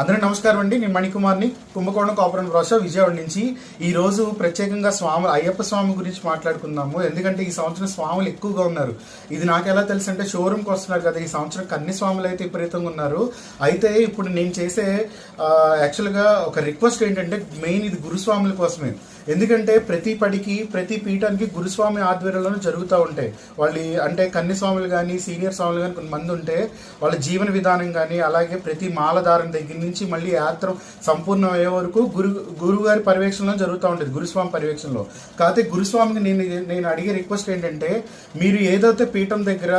అందరూ నమస్కారం అండి. నేను మణికుమార్ని. కుంభకోణం కాపురం రోష విజయవాడ నుంచి ఈ రోజు ప్రత్యేకంగా స్వామి అయ్యప్ప స్వామి గురించి మాట్లాడుకుందాము. ఎందుకంటే ఈ సంవత్సరం స్వాములు ఎక్కువగా ఉన్నారు. ఇది నాకు ఎలా తెలుసు అంటే షోరూమ్కి వస్తున్నారు కదా ఈ సంవత్సరం కన్ని స్వాములు అయితే విపరీతంగా ఉన్నారు. అయితే ఇప్పుడు నేను చేసే యాక్చువల్గా ఒక రిక్వెస్ట్ ఏంటంటే మెయిన్ ఇది గురుస్వాముల కోసమే. ఎందుకంటే ప్రతి పడికి ప్రతి పీఠానికి గురుస్వామి ఆధ్వర్యంలో జరుగుతూ ఉంటాయి. వాళ్ళు అంటే కన్ని స్వాములు కానీ సీనియర్ స్వాములు కానీ కొంతమంది ఉంటే వాళ్ళ జీవన విధానం కానీ అలాగే ప్రతి మాలధారం దగ్గర నుంచి మళ్ళీ యాత్ర సంపూర్ణం అయ్యే వరకు గురు గురుగారి పర్యవేక్షణలో జరుగుతూ ఉంటుంది గురుస్వామి పర్యవేక్షణలో. కాకపోతే గురుస్వామికి నేను నేను అడిగే రిక్వెస్ట్ ఏంటంటే మీరు ఏదైతే పీఠం దగ్గర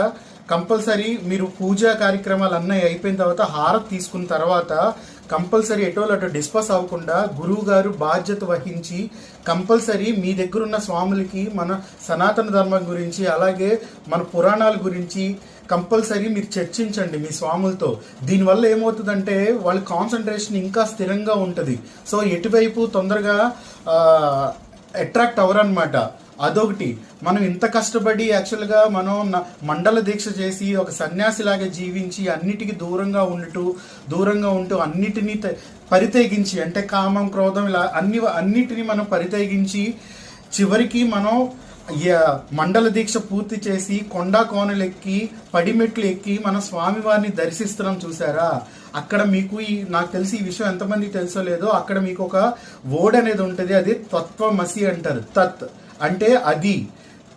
కంపల్సరీ మీరు పూజా కార్యక్రమాలు అన్నీ అయిపోయిన తర్వాత హారతి తీసుకున్న తర్వాత కంపల్సరీ ఎటోలు అటు డిస్పస్ అవ్వకుండా గురువు గారు బాధ్యత వహించి కంపల్సరీ మీ దగ్గర ఉన్న స్వాములకి మన సనాతన ధర్మం గురించి అలాగే మన పురాణాల గురించి కంపల్సరీ మీరు చర్చించండి మీ స్వాములతో. దీనివల్ల ఏమవుతుందంటే వాళ్ళ కాన్సన్ట్రేషన్ ఇంకా స్థిరంగా ఉంటుంది. సో ఎటువైపు తొందరగా అట్రాక్ట్ అవ్వరనమాట అదొకటి. మనం ఇంత కష్టపడి యాక్చువల్గా మనం మండల దీక్ష చేసి ఒక సన్యాసిలాగా జీవించి అన్నిటికీ దూరంగా ఉంటూ దూరంగా ఉంటూ అన్నిటినీ పరితేగించి అంటే కామం క్రోధం ఇలా అన్ని అన్నిటినీ మనం పరితేగించి చివరికి మనం మండల దీక్ష పూర్తి చేసి కొండా కోనలు ఎక్కి పడిమెట్లు ఎక్కి మన స్వామివారిని దర్శిస్తున్నాం చూసారా అక్కడ మీకు ఈ నాకు తెలిసి ఈ విషయం ఎంతమంది తెలుసో లేదో అక్కడ మీకు ఒక ఓడ్ అనేది ఉంటుంది అది తత్వమసి అంటారు. తత్. అంటే అది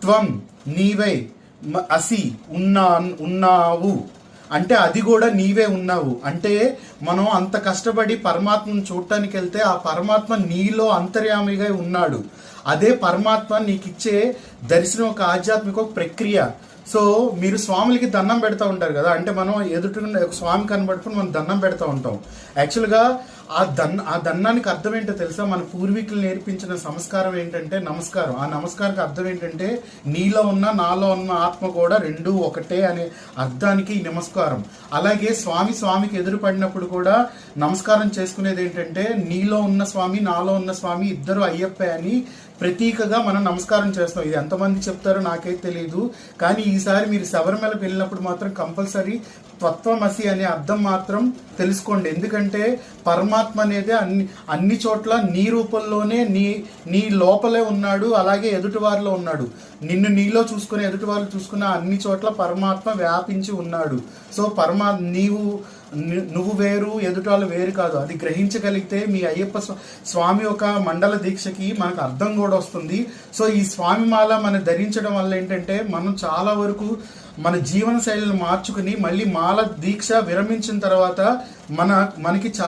త్వం నీవే మ- అసి ఉన్నా ఉన్నావు. అంటే అది కూడా నీవే ఉన్నావు. అంటే మనం అంత కష్టపడి పరమాత్మను చూడటానికి వెళ్తే ఆ పరమాత్మ నీలో అంతర్యామిగా ఉన్నాడు. అదే పరమాత్మ నీకు ఇచ్చే దర్శనం ఒక ఆధ్యాత్మిక ఒక ప్రక్రియ. సో మీరు స్వాములకి దండం పెడతా ఉంటారు కదా. అంటే మనం ఎదుటి ఒక స్వామి కనబడుకుని మనం దండం పెడతా ఉంటాం. యాక్చువల్గా ఆ దన్ ఆ దన్నానికి అర్థం ఏంటో తెలుసా? మన పూర్వీకులు నేర్పించిన సంస్కారం ఏంటంటే నమస్కారం. ఆ నమస్కారానికి అర్థం ఏంటంటే నీలో ఉన్న నాలో ఉన్న ఆత్మ కూడా రెండు ఒకటే అనే అర్థానికి ఈ నమస్కారం. అలాగే స్వామి స్వామికి ఎదురు పడినప్పుడు కూడా నమస్కారం చేసుకునేది ఏంటంటే నీలో ఉన్న స్వామి నాలో ఉన్న స్వామి ఇద్దరు అయ్యప్పే అని ప్రతీకగా మనం నమస్కారం చేస్తాం. ఇది ఎంతమంది చెప్తారో నాకైతే తెలియదు కానీ ఈసారి మీరు శబరిమలకు వెళ్ళినప్పుడు మాత్రం కంపల్సరీ తత్వమసి అనే అర్థం మాత్రం తెలుసుకోండి. ఎందుకంటే పరమాత్మ అనేది అన్ని అన్ని చోట్ల నీ రూపంలోనే నీ నీ లోపలే ఉన్నాడు. అలాగే ఎదుటివారిలో ఉన్నాడు. నిన్ను నీలో చూసుకుని ఎదుటివారిలో చూసుకున్న అన్ని చోట్ల పరమాత్మ వ్యాపించి ఉన్నాడు. సో పరమా నీవు నువ్వు వేరు ఎదుటాలు వేరు కాదు. అది గ్రహించగలిగితే మీ అయ్యప్ప స్వా- స్వామి ఒక మండల దీక్షకి మనకు అర్థం కూడా వస్తుంది. సో ఈ స్వామి మాల మనం ధరించడం వల్ల ఏంటంటే మనం చాలా వరకు మన జీవన శైలిని మార్చుకుని మళ్ళీ మాల దీక్ష విరమించిన తర్వాత మన మనకి చా-